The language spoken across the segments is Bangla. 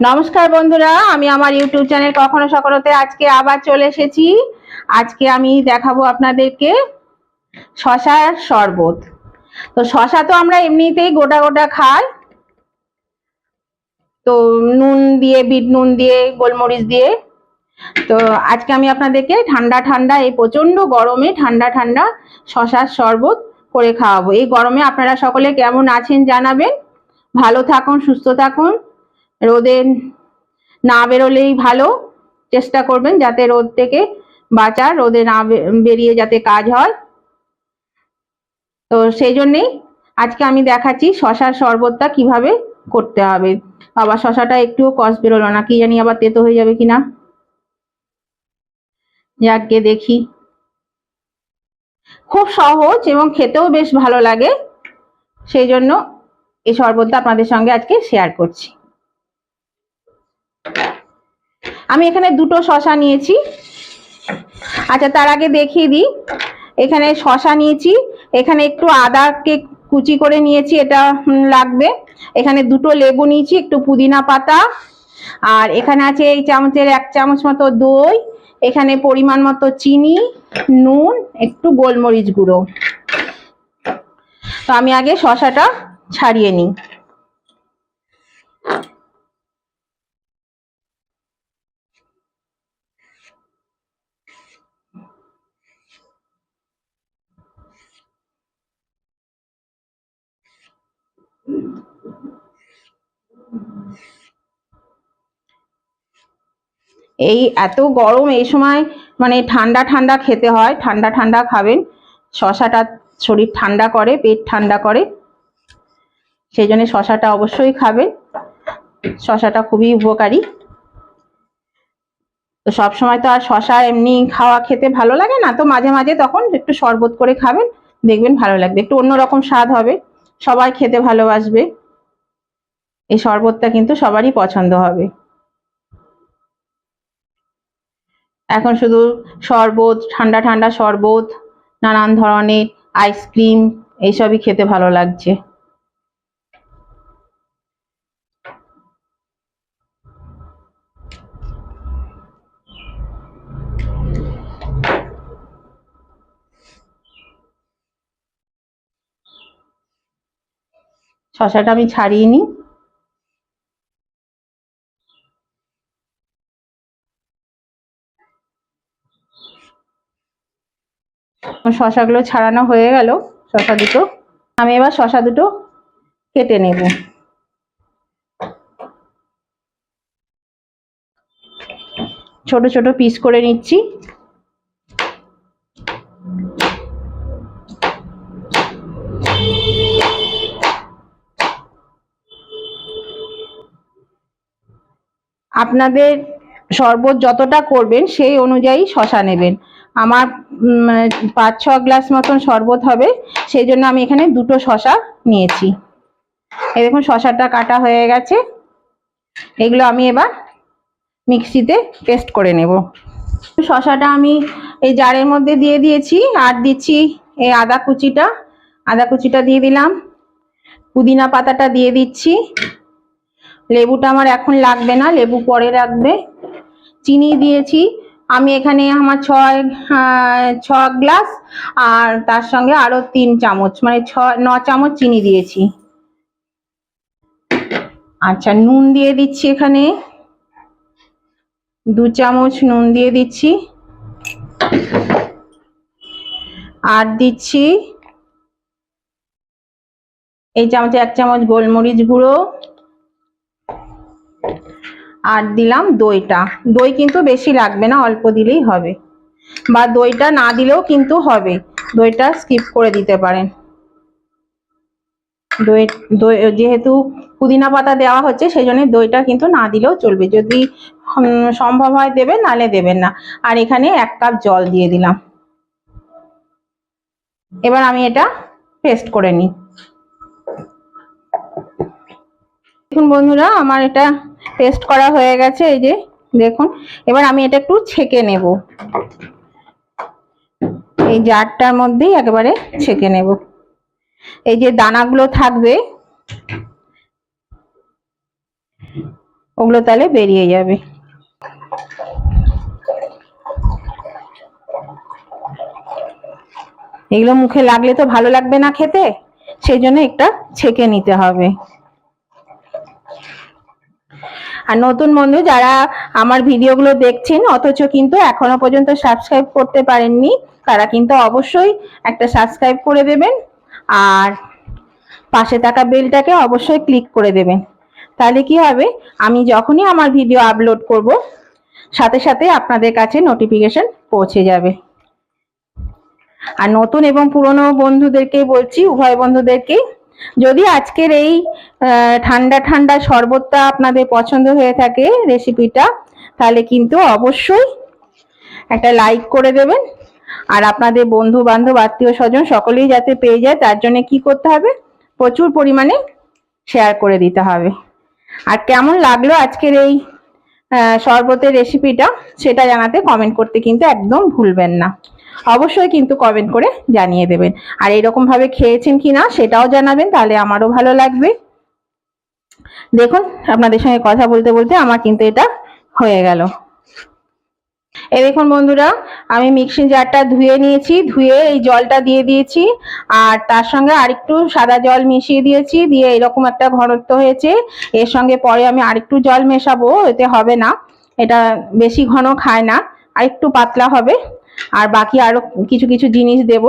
নমস্কার বন্ধুরা, আমি আমার ইউটিউব চ্যানেল কখনো সকলতে আজকে আবার চলে এসেছি। আজকে আমি দেখাবো আপনাদেরকে শশার শরবত। তো শশা তো আমরা এমনিতেই গোটা গোটা খাই। তো নুন দিয়ে, বিট নুন দিয়ে, গোলমরিচ দিয়ে। তো আজকে আমি আপনাদেরকে ঠান্ডা ঠান্ডা, এই প্রচণ্ড গরমে ঠান্ডা ঠান্ডা শশার শরবত করে খাওয়াবো। এই গরমে আপনারা সকলে কেমন আছেন জানাবেন। ভালো থাকুন, সুস্থ থাকুন। রোদে না বেরোলেই ভালো। চেষ্টা করবেন যাতে রোদ থেকে বাঁচার, রোদে না বেরিয়ে যাতে কাজ হয়। তো সেই জন্যেই আজকে আমি দেখাচ্ছি শশার শরবতটা কীভাবে করতে হবে। আবার শশাটা একটুও কষ বেরোলো না, কি জানি আবার তেতো হয়ে যাবে কিনা। যাকে দেখি। খুব সহজ এবং খেতেও বেশ ভালো লাগে। সেই জন্য এই শরবতটা আপনাদের সঙ্গে আজকে শেয়ার করছি। আমি এখানে দুটো শশা নিয়েছি। আচ্ছা তার আগে দেখিয়ে দিই। এখানে শশা নিয়েছি, এখানে একটু আদাকে কুচি করে নিয়েছি, এটা লাগবে। এখানে দুটো লেবু নিয়েছি, একটু পুদিনা পাতা। আর এখানে আছে এই চামচের এক চামচ মতো দই, এখানে পরিমাণ মতো চিনি, নুন, একটু গোলমরিচ গুঁড়ো। তো আমি আগে শশাটা ছাড়িয়ে নিই। এই এত গরম এই সময় মানে ঠান্ডা ঠান্ডা খেতে হয়, ঠান্ডা ঠান্ডা খাবেন। শশাটা শরীর ঠান্ডা করে, পেট ঠান্ডা করে। সেই জন্য শশাটা অবশ্যই খাবেন। শশাটা খুবই উপকারী। তো সব সময় তো আর শশা এমনি খাওয়া খেতে ভালো লাগে না, তো মাঝে মাঝে তখন একটু শরবত করে খাবেন, দেখবেন ভালো লাগবে। একটু অন্যরকম স্বাদ হবে। সবাই খেতে ভালোবাসবে এই শরবতটা কিন্তু সবারই পছন্দ হবে। এখন শুধু শরবত, ঠান্ডা ঠান্ডা শরবত, নানান ধরনের আইসক্রিম এইসবই খেতে ভালো লাগছে। শশাটা আমি ছাড়িয়ে নিই। শশাগুলো ছাড়ানো হয়ে গেল, শশা দুটো। আমি এবার শশা দুটো কেটে নেব। ছোট ছোট পিস করে নিচ্ছি। আপনাদের শরবত যতটা করবেন, সেই অনুযায়ী শশা নেবেন। আমার পাঁচ, ছ গ্লাস মতন শরবত হবে, সেই জন্য আমি এখানে দুটো শশা নিয়েছি। এই দেখুন, শশাটা কাটা হয়ে গেছে। এগুলো আমি এবার মিক্সিতে পেস্ট করে নেব। শশাটা আমি এই জারের মধ্যে দিয়ে দিয়েছি, আর দিচ্ছি এই আদা কুচিটা। আদা কুচিটা দিয়ে দিলাম। পুদিনা পাতাটা দিয়ে দিচ্ছি। লেবুটা আমার এখন লাগবে না, লেবু পরে রাখবে। চিনি দিয়েছি। আমি এখানে আমার ছয় ছ গ্লাস, আর তার সঙ্গে আরও তিন চামচ মানে ছ ন চামচ চিনি দিয়েছি। আচ্ছা নুন দিয়ে দিচ্ছি এখানে। দু চামচ নুন দিয়ে দিচ্ছি। আর দিচ্ছি এই চামচে এক চামচ গোলমরিচ গুঁড়ো। আর দিলাম দইটা। দই কিন্তু বেশি লাগবে না, অল্প দিলেই হবে। বা দইটা না দিলেও কিন্তু হবে। দইটা স্কিপ করে দিতে পারেন। দই দই, যেহেতু পুদিনা পাতা দেওয়া হচ্ছে সেই জন্য দইটা কিন্তু না দিলেও চলবে। যদি সম্ভব হয় দেবেন নালে দেবেন না। আর এখানে এক কাপ জল দিয়ে দিলাম। এবার আমি এটা পেস্ট করে নিই। দেখুন বন্ধুরা, আমার এটা পেস্ট করা হয়ে গেছে, এই যে দেখুন। এবার আমি এটা একটু ছেঁকে নেব। এই জারটার মধ্যেই একেবারে ছেঁকে নেব। এই যে দানাগুলো থাকবে, ওগুলো তাহলে বেরিয়ে যাবে। এগুলো মুখে লাগলে তো ভালো লাগবে না খেতে, সেই জন্য একটা ছেঁকে নিতে হবে। আর নতুন বন্ধু যারা আমার ভিডিওগুলো দেখছেন, অথচ কিন্তু এখনও পর্যন্ত সাবস্ক্রাইব করতে পারেননি, তারা কিন্তু অবশ্যই একটা সাবস্ক্রাইব করে দেবেন আর পাশে থাকা বেলটাকে অবশ্যই ক্লিক করে দেবেন। তাহলে কি হবে? আমি যখনই আমার ভিডিও আপলোড করব, সাথে সাথে আপনাদের কাছে নোটিফিকেশন পৌঁছে যাবে। আর নতুন এবং পুরনো বন্ধুদেরকে বলছি, উভয় বন্ধুদেরকে যদি আজকের এই ঠান্ডা ঠান্ডা শরবতটা আপনাদের পছন্দ হয়ে থাকে রেসিপিটা, তাহলে কিন্তু অবশ্যই একটা লাইক করে দেবেন। আর আপনাদের বন্ধু বান্ধব আত্মীয় স্বজন সকলেই যাতে পেয়ে যায়, তার জন্য কি করতে হবে? প্রচুর পরিমাণে শেয়ার করে দিতে হবে। আর কেমন লাগল আজকের এই শরবতের রেসিপিটা, সেটা জানাতে কমেন্ট করতে কিন্তু একদম ভুলবেন না। অবশ্যই কিন্তু কমেন্ট করে জানিয়ে দেবেন। আর এরকম ভাবে খেয়েছেন কিনা সেটাও জানাবেন, তাহলে আমারও ভালো লাগবে। দেখুন, আপনাদের সঙ্গে কথা বলতে বলতে আমার কিন্তু এটা হয়ে গেল। এই দেখুন বন্ধুরা, আমি মিক্সিং জারটা ধুয়ে নিয়েছি, ধুয়ে এই জলটা দিয়ে দিয়েছি, আর তার সঙ্গে আরেকটু সাদা জল মিশিয়ে দিয়েছি, দিয়ে এরকম একটা ঘনত্ব হয়েছে। এর সঙ্গে পরে আমি আরেকটু জল মেশাবো, এতে হবে না। এটা বেশি ঘন খায় না আর একটু পাতলা হবে। আর বাকি আরও কিছু কিছু জিনিস দেব,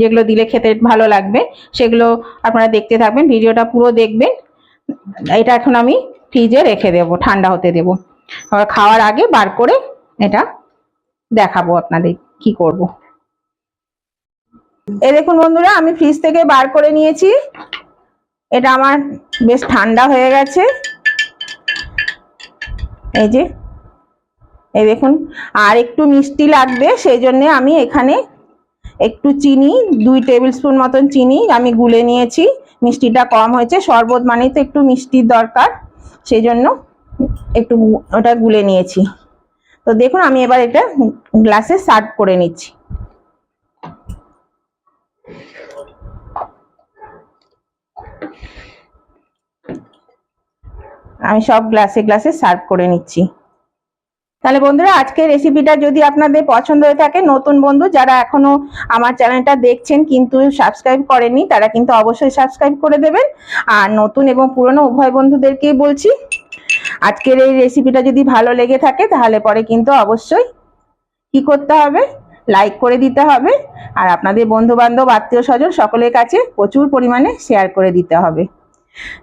যেগুলো দিলে খেতে ভালো লাগবে, সেগুলো আপনারা দেখতে থাকবেন, ভিডিওটা পুরো দেখবেন। এটা এখন আমি ফ্রিজে রেখে দেব, ঠান্ডা হতে দেব। আবার খাওয়ার আগে বার করে এটা দেখাবো আপনাদের কি করব। এই দেখুন বন্ধুরা, আমি ফ্রিজ থেকে বার করে নিয়েছি। এটা আমার বেশ ঠান্ডা হয়ে গেছে। এই যে এই দেখুন, আর একটু মিষ্টি লাগবে, সেই জন্যে আমি এখানে একটু চিনি, দুই টেবিল স্পুন মতন চিনি আমি গুলে নিয়েছি। মিষ্টিটা কম হয়েছে, শরবত মানেই তো একটু মিষ্টির দরকার, সেই জন্য একটু ওটা গুলে নিয়েছি। তো দেখুন, আমি এবার এটা গ্লাসে সার্ভ করে নিচ্ছি। আমি সব গ্লাসে গ্লাসে সার্ভ করে নিচ্ছি। তাহলে বন্ধুরা, আজকের রেসিপিটা যদি আপনাদের পছন্দ হয়ে থাকে, নতুন বন্ধু যারা এখনও আমার চ্যানেলটা দেখছেন কিন্তু সাবস্ক্রাইব করেননি, তারা কিন্তু অবশ্যই সাবস্ক্রাইব করে দেবেন। আর নতুন এবং পুরনো উভয় বন্ধুদেরকেই বলছি, আজকের এই রেসিপিটা যদি ভালো লেগে থাকে, তাহলে পরে কিন্তু অবশ্যই কি করতে হবে? লাইক করে দিতে হবে। আর আপনাদের বন্ধু বান্ধব আত্মীয় স্বজন সকলের কাছে প্রচুর পরিমাণে শেয়ার করে দিতে হবে।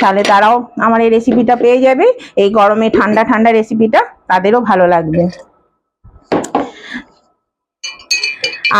তাহলে তারাও আমার এই রেসিপিটা পেয়ে যাবে। এই গরমে ঠান্ডা ঠান্ডা রেসিপিটা তাদেরও ভালো লাগবে।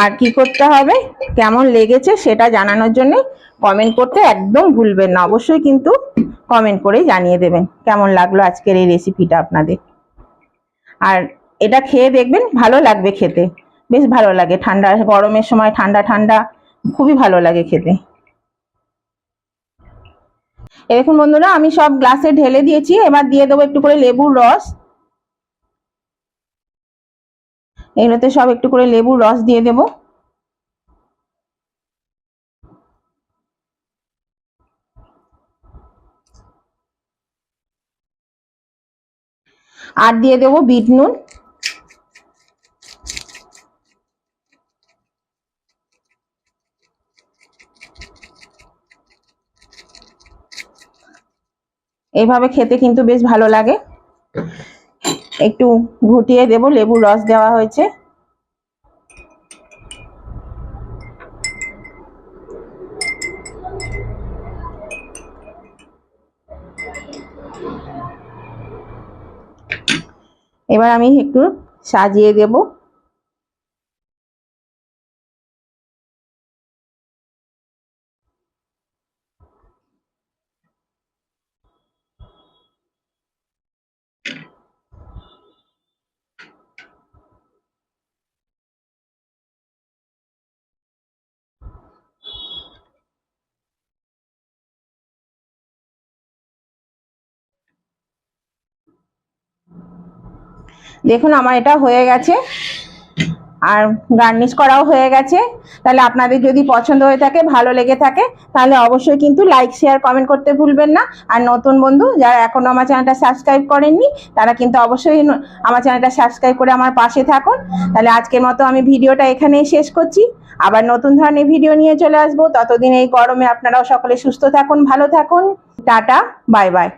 আর কি করতে হবে? কেমন লেগেছে সেটা জানানোর জন্য কমেন্ট করতে একদম ভুলবেন না। অবশ্যই কিন্তু কমেন্ট করে জানিয়ে দেবেন কেমন লাগল আজকের এই রেসিপিটা আপনাদের। আর এটা খেয়ে দেখবেন, ভালো লাগবে খেতে। বেশ ভালো লাগে ঠান্ডা, গরমের সময় ঠান্ডা ঠান্ডা, খুবই ভালো লাগে খেতে। দেখুন বন্ধুরা, আমি সব গ্লাসে ঢেলে দিয়েছি, এবার দিয়ে দেবো একটু করে লেবুর রস। এগুলোতে সব একটু করে লেবুর রস দিয়ে দেব। আর দিয়ে দেবো বিট নুন। এইভাবে খেতে কিন্তু বেশ ভালো লাগে। একটু ঘুটিয়ে দেব, লেবুর রস দেওয়া হয়েছে। এবার আমি একটু সাজিয়ে দেব। দেখুন, আমার এটা হয়ে গেছে। আর গার্নিশ করাও হয়ে গেছে। তাহলে আপনাদের যদি পছন্দ হয়ে থাকে, ভালো লেগে থাকে, তাহলে অবশ্যই কিন্তু লাইক শেয়ার কমেন্ট করতে ভুলবেন না। আর নতুন বন্ধু, যারা এখনও আমার চ্যানেলটা সাবস্ক্রাইব করেননি, তারা কিন্তু অবশ্যই আমার চ্যানেলটা সাবস্ক্রাইব করে আমার পাশে থাকুন। তাহলে আজকের মতো আমি ভিডিওটা এখানেই শেষ করছি। আবার নতুন ধরনের ভিডিও নিয়ে চলে আসব। ততদিন এই গরমে আপনারাও সকলে সুস্থ থাকুন, ভালো থাকুন। Tata bye bye